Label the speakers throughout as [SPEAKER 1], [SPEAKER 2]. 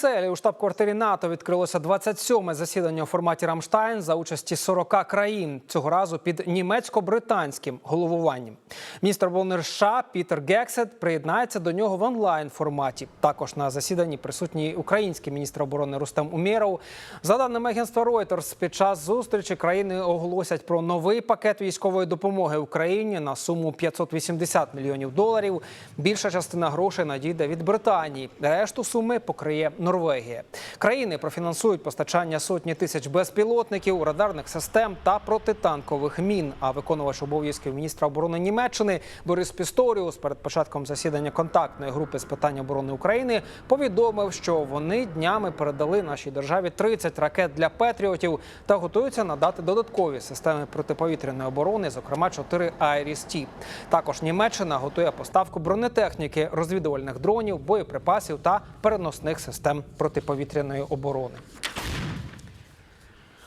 [SPEAKER 1] Целі у штаб-квартирі НАТО відкрилося 27-ме засідання у форматі Рамштайн за участі 40 країн. Цього разу під німецько-британським головуванням. Міністр оборони США Пітер Гексет приєднається до нього в онлайн форматі. Також на засіданні присутній український міністр оборони Рустем Умєров. За даними агентства Reuters, під час зустрічі країни оголосять про новий пакет військової допомоги Україні на суму 580 мільйонів доларів. Більша частина грошей надійде від Британії. Решту суми покриє Норвегія. Країни профінансують постачання сотні тисяч безпілотників, радарних систем та протитанкових мін. А виконувач обов'язків міністра оборони Німеччини Борис Пісторіус перед початком засідання контактної групи з питань оборони України повідомив, що вони днями передали нашій державі 30 ракет для патріотів та готуються надати додаткові системи протиповітряної оборони, зокрема 4 «Айріс-Ті». Також Німеччина готує поставку бронетехніки, розвідувальних дронів, боєприпасів та переносних систем протиповітряної оборони.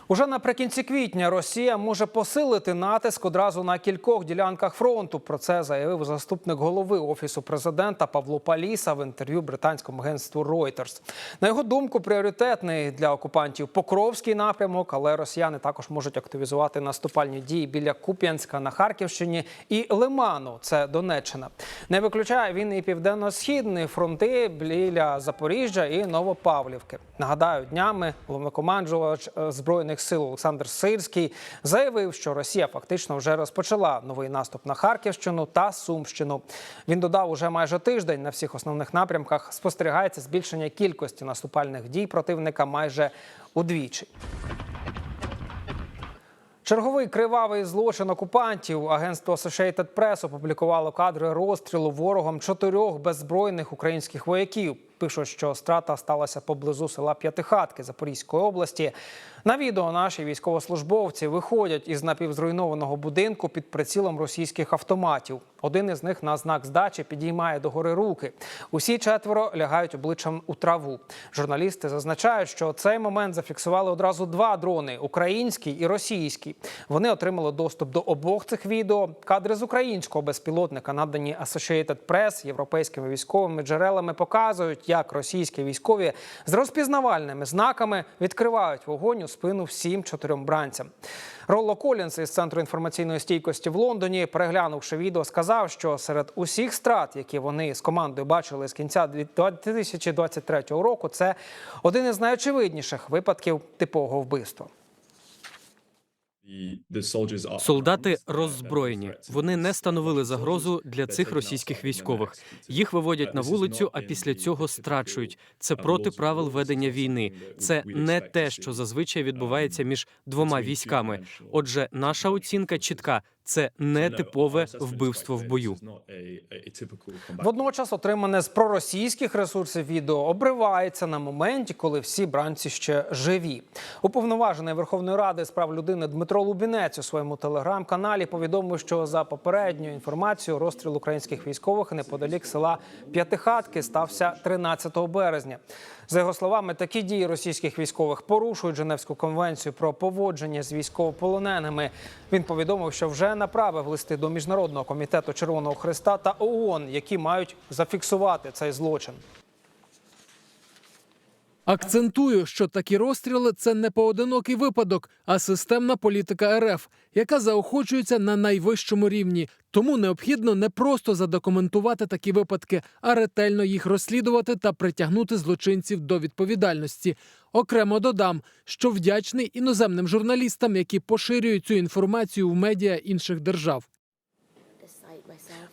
[SPEAKER 1] Уже наприкінці квітня Росія може посилити натиск одразу на кількох ділянках фронту. Про це заявив заступник голови офісу президента Павло Паліса в інтерв'ю британському агентству Reuters. На його думку, пріоритетний для окупантів Покровський напрямок, але росіяни також можуть активізувати наступальні дії біля Куп'янська на Харківщині і Лиману. Це Донеччина. Не виключає він і південно-східні фронти біля Запоріжжя і Новопавлівки. Нагадаю, днями головнокомандувач е, збройних сил Олександр Сирський заявив, що Росія фактично вже розпочала новий наступ на Харківщину та Сумщину. Він додав, уже майже тиждень на всіх основних напрямках спостерігається збільшення кількості наступальних дій противника майже удвічі. Черговий кривавий злочин окупантів. Агентство Associated Press опублікувало кадри розстрілу ворогом чотирьох беззбройних українських вояків. Пишуть, що страта сталася поблизу села П'ятихатки Запорізької області. На відео наші військовослужбовці виходять із напівзруйнованого будинку під прицілом російських автоматів. Один із них на знак здачі підіймає догори руки. Усі четверо лягають обличчям у траву. Журналісти зазначають, що цей момент зафіксували одразу два дрони український і російський. Вони отримали доступ до обох цих відео. Кадри з українського безпілотника, надані Associated Press європейськими військовими джерелами, показують, як російські військові з розпізнавальними знаками відкривають вогонь у спину всім чотирьом бранцям. Ролло Колінс із центру інформаційної стійкості в Лондоні, переглянувши відео, сказав, що серед усіх страт, які вони з командою бачили з кінця 2023 року, це один із найочевидніших випадків типового вбивства.
[SPEAKER 2] Солдати роззброєні. Вони не становили загрозу для цих російських військових. Їх виводять на вулицю, а після цього страчують. Це проти правил ведення війни. Це не те, що зазвичай відбувається між двома військами. Отже, наша оцінка чітка: це не типове вбивство в бою.
[SPEAKER 1] Водночас, отримане з проросійських ресурсів відео обривається на моменті, коли всі бранці ще живі. Уповноважений Верховної Ради з прав людини Дмитро Лубінець у своєму телеграм-каналі повідомив, що за попередньою інформацією розстріл українських військових неподалік села П'ятихатки стався 13 березня. За його словами, такі дії російських військових порушують Женевську конвенцію про поводження з військовополоненими. Він повідомив, що вже направив листи до міжнародного комітету Червоного Христа та ООН, які мають зафіксувати цей злочин.
[SPEAKER 3] Акцентую, що такі розстріли це не поодинокий випадок, а системна політика РФ, яка заохочується на найвищому рівні. Тому необхідно не просто задокументувати такі випадки, а ретельно їх розслідувати та притягнути злочинців до відповідальності. Окремо додам, що вдячний іноземним журналістам, які поширюють цю інформацію в медіа інших держав.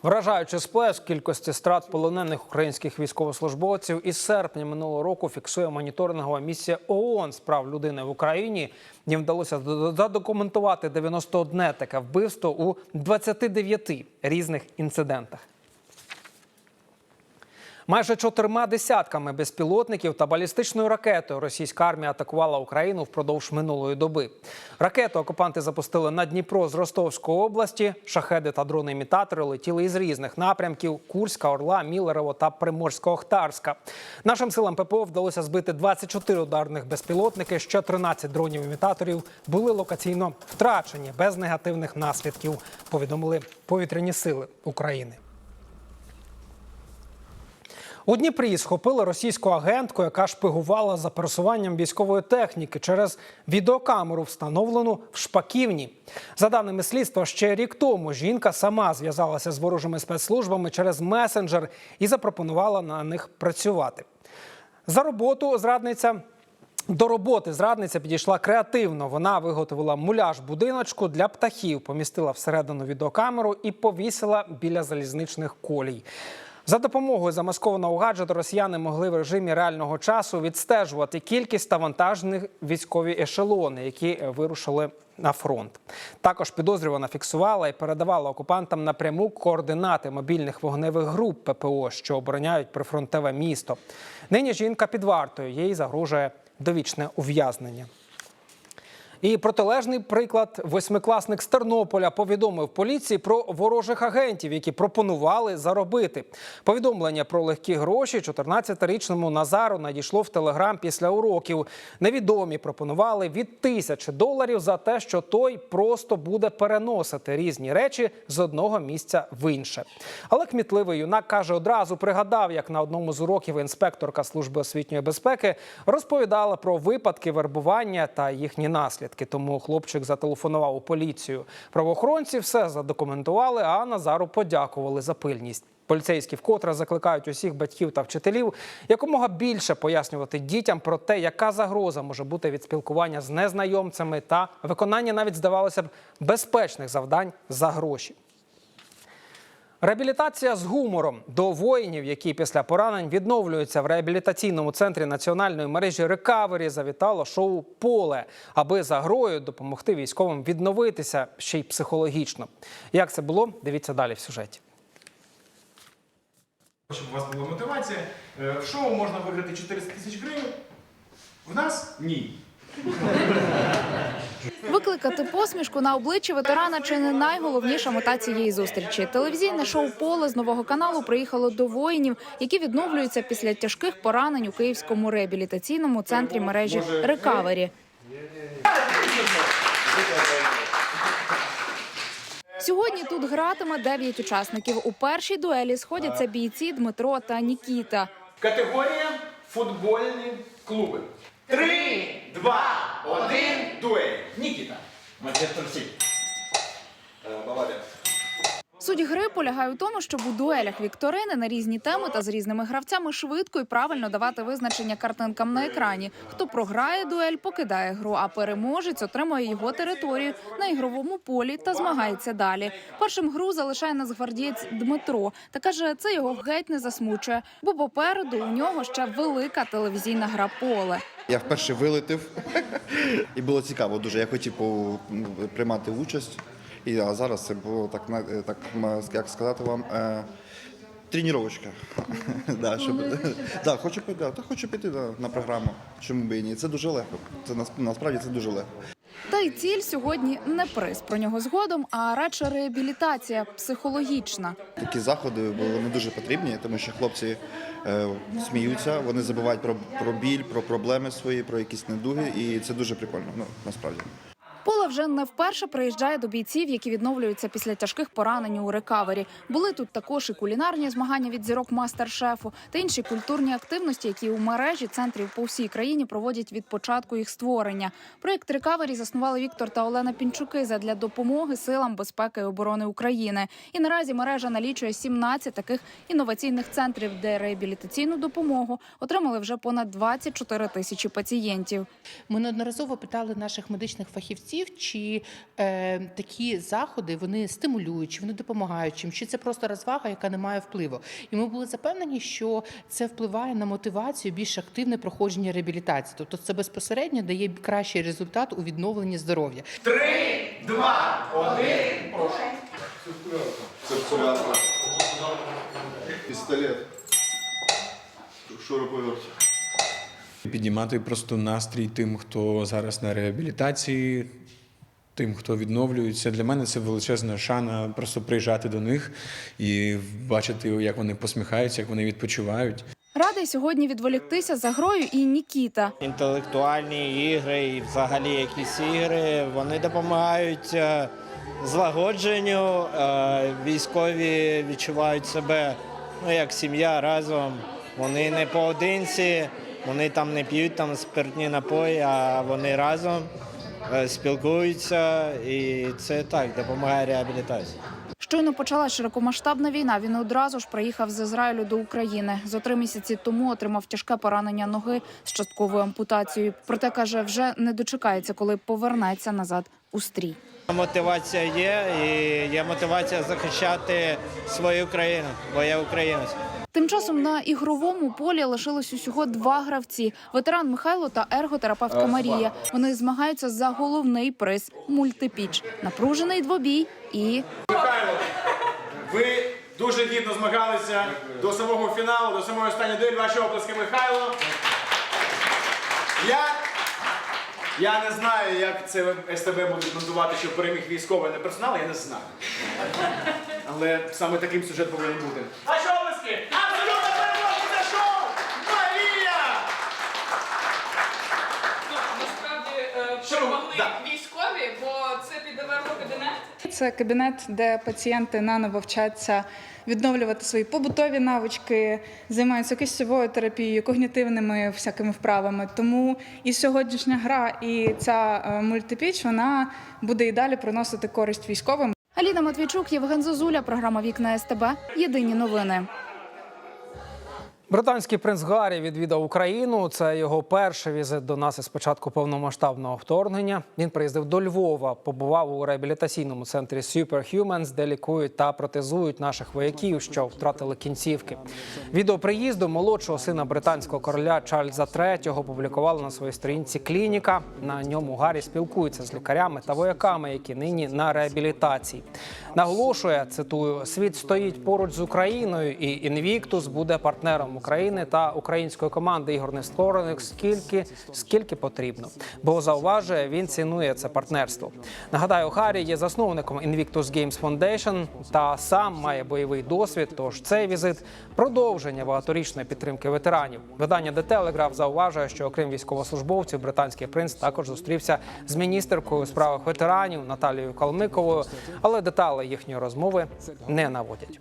[SPEAKER 1] Вражаючи сплеск кількості страт полонених українських військовослужбовців із серпня минулого року фіксує моніторингова місія ООН з прав людини в Україні. Їм вдалося задокументувати 91 таке вбивство у 29 різних інцидентах. Майже чотирма десятками безпілотників та балістичною ракетою російська армія атакувала Україну впродовж минулої доби. Ракету окупанти запустили на Дніпро з Ростовської області. Шахеди та дрони-імітатори летіли із різних напрямків: Курська, Орла, Мілерово та Приморсько-Охтарська. Нашим силам ППО вдалося збити 24 ударних безпілотники. Ще 13 дронів-імітаторів були локаційно втрачені без негативних наслідків. Повідомили повітряні сили України. У Дніпрі схопили російську агентку, яка шпигувала за пересуванням військової техніки через відеокамеру, встановлену в Шпаківні. За даними слідства, ще рік тому жінка сама зв'язалася з ворожими спецслужбами через месенджер і запропонувала на них працювати. За роботу зрадниця. До роботи зрадниця підійшла креативно. Вона виготовила муляж будиночку для птахів, помістила всередину відеокамеру і повісила біля залізничних колій. За допомогою замаскованого гаджету росіяни могли в режимі реального часу відстежувати кількість та вантажних військові ешелони, які вирушили на фронт. Також підозрювана фіксувала і передавала окупантам напряму координати мобільних вогневих груп ППО, що обороняють прифронтове місто. Нині жінка під вартою їй загрожує довічне ув'язнення. І протилежний приклад восьмикласник з Тернополя повідомив поліції про ворожих агентів, які пропонували заробити. Повідомлення про легкі гроші 14-річному Назару надійшло в телеграм після уроків. Невідомі пропонували від тисячі доларів за те, що той просто буде переносити різні речі з одного місця в інше. Але кмітливий юнак каже, одразу пригадав, як на одному з уроків інспекторка служби освітньої безпеки розповідала про випадки вербування та їхні наслідки. Тому хлопчик зателефонував у поліцію. Правоохоронці все задокументували, а Назару подякували за пильність. Поліцейські вкотре закликають усіх батьків та вчителів якомога більше пояснювати дітям про те, яка загроза може бути від спілкування з незнайомцями та виконання навіть здавалося б безпечних завдань за гроші. Реабілітація з гумором до воїнів, які після поранень відновлюються в реабілітаційному центрі національної мережі Рекавері, завітало шоу Поле, аби за грою допомогти військовим відновитися ще й психологічно. Як це було? Дивіться далі в сюжеті.
[SPEAKER 4] Щоб у вас була мотивація. Е, В шоу можна виграти 400 тисяч гривень. В нас ні.
[SPEAKER 5] Викликати посмішку на обличчі ветерана чи не найголовніша мета цієї зустрічі. Телевізійне шоу Поле з нового каналу приїхало до воїнів, які відновлюються після тяжких поранень у київському реабілітаційному центрі мережі Рекавері. Сьогодні тут гратиме дев'ять учасників. У першій дуелі сходяться бійці Дмитро та Нікіта.
[SPEAKER 4] Категорія футбольні клуби. Три, два, один, дуель. Нікіта. Манчестер Сіті. Баварія.
[SPEAKER 5] Суть гри полягає у тому, щоб у дуелях вікторини на різні теми та з різними гравцями швидко і правильно давати визначення картинкам на екрані. Хто програє дуель, покидає гру, а переможець отримує його територію на ігровому полі та змагається далі. Першим гру залишає нацгвардієць Дмитро та каже, це його геть не засмучує, бо попереду у нього ще велика телевізійна гра поле.
[SPEAKER 6] Я вперше вилетів, і було цікаво дуже. Я хотів ну, приймати участь. І а зараз це було так, на- е, так як сказати вам, е, тренувачка. да, щоб, да, хочу, да, хочу піти да, на програму. Чому б і ні? Це дуже легко. Це насправді це дуже легко.
[SPEAKER 5] Та й ціль сьогодні не приз про нього згодом, а радше реабілітація психологічна.
[SPEAKER 6] Такі заходи вони дуже потрібні, тому що хлопці е, сміються, вони забувають про, про біль, про проблеми свої, про якісь недуги, і це дуже прикольно. Ну насправді.
[SPEAKER 5] Вже не вперше приїжджає до бійців, які відновлюються після тяжких поранень у рекавері. Були тут також і кулінарні змагання від зірок мастер-шефу та інші культурні активності, які у мережі центрів по всій країні проводять від початку їх створення. Проєкт рекавері заснували Віктор та Олена Пінчуки задля допомоги силам безпеки і оборони України. І наразі мережа налічує 17 таких інноваційних центрів, де реабілітаційну допомогу отримали вже понад 24 тисячі пацієнтів.
[SPEAKER 7] Ми неодноразово питали наших медичних фахівців, чи е, такі заходи вони стимулюють, чи вони допомагають, чим, чи це просто розвага, яка не має впливу. І ми були запевнені, що це впливає на мотивацію більш активне проходження реабілітації. Тобто це безпосередньо дає кращий результат у відновленні здоров'я.
[SPEAKER 4] Три, два, один. Прошу.
[SPEAKER 6] Пістолет. шуруповерт.
[SPEAKER 8] Піднімати просто настрій тим, хто зараз на реабілітації, тим, хто відновлюється. Для мене це величезна шана просто приїжджати до них і бачити, як вони посміхаються, як вони відпочивають.
[SPEAKER 5] Радий сьогодні відволіктися за грою і Нікіта.
[SPEAKER 9] Інтелектуальні ігри і взагалі якісь ігри вони допомагають е, злагодженню. е, Військові відчувають себе ну, як сім'я разом. Вони не поодинці, вони там не п'ють там спиртні напої, а вони разом спілкуються, і це так допомагає реабілітації.
[SPEAKER 5] Щойно почалась широкомасштабна війна. Він одразу ж приїхав з Ізраїлю до України. За три місяці тому отримав тяжке поранення ноги з частковою ампутацією. Проте каже, вже не дочекається, коли повернеться назад у стрій.
[SPEAKER 9] Мотивація є, і є мотивація захищати свою країну, бо я українець.
[SPEAKER 5] Тим часом на ігровому полі лишилось усього два гравці: ветеран Михайло та ерготерапевтка Марія. Вони змагаються за головний приз мультипіч. Напружений двобій і
[SPEAKER 4] Михайло, ви дуже гідно змагалися до самого фіналу, до самої останньої дуелі. Ваші оплески, Михайло. Я, я не знаю, як це СТБ будуть монтувати, що переміг військовий, не персонал, я не знаю. Але саме таким сюжет повинен бути. Ваші оплески! Абсолютно переможниця шоу! Марія!
[SPEAKER 10] Насправді е,
[SPEAKER 4] Що?
[SPEAKER 10] перемогли
[SPEAKER 4] Да.
[SPEAKER 10] військові, бо це під кабінет.
[SPEAKER 11] Це кабінет, де пацієнти наново вчаться відновлювати свої побутові навички, займаються кистєвою терапією, когнітивними всякими вправами. Тому і сьогоднішня гра, і ця е, мультипіч вона буде і далі приносити користь військовим.
[SPEAKER 5] Аліна Матвійчук, Євген Зозуля. Програма Вікна СТБ. Єдині новини.
[SPEAKER 1] Британський принц Гаррі відвідав Україну. Це його перший візит до нас із початку повномасштабного вторгнення. Він приїздив до Львова, побував у реабілітаційному центрі Superhumans, де лікують та протезують наших вояків, що втратили кінцівки. Відео приїзду молодшого сина британського короля Чарльза III публікували на своїй сторінці клініка. На ньому Гаррі спілкується з лікарями та вояками, які нині на реабілітації. Наголошує, цитую: світ стоїть поруч з Україною, і Інвіктус буде партнером України та української команди ігор нескорених скільки скільки потрібно. Бо зауважує, він цінує це партнерство. Нагадаю, Харі є засновником Invictus Games Foundation та сам має бойовий досвід. Тож цей візит продовження багаторічної підтримки ветеранів. Видання The Telegraph зауважує, що окрім військовослужбовців, британський принц також зустрівся з міністеркою у справах ветеранів Наталією Калмиковою, але деталі їхньої розмови не наводять.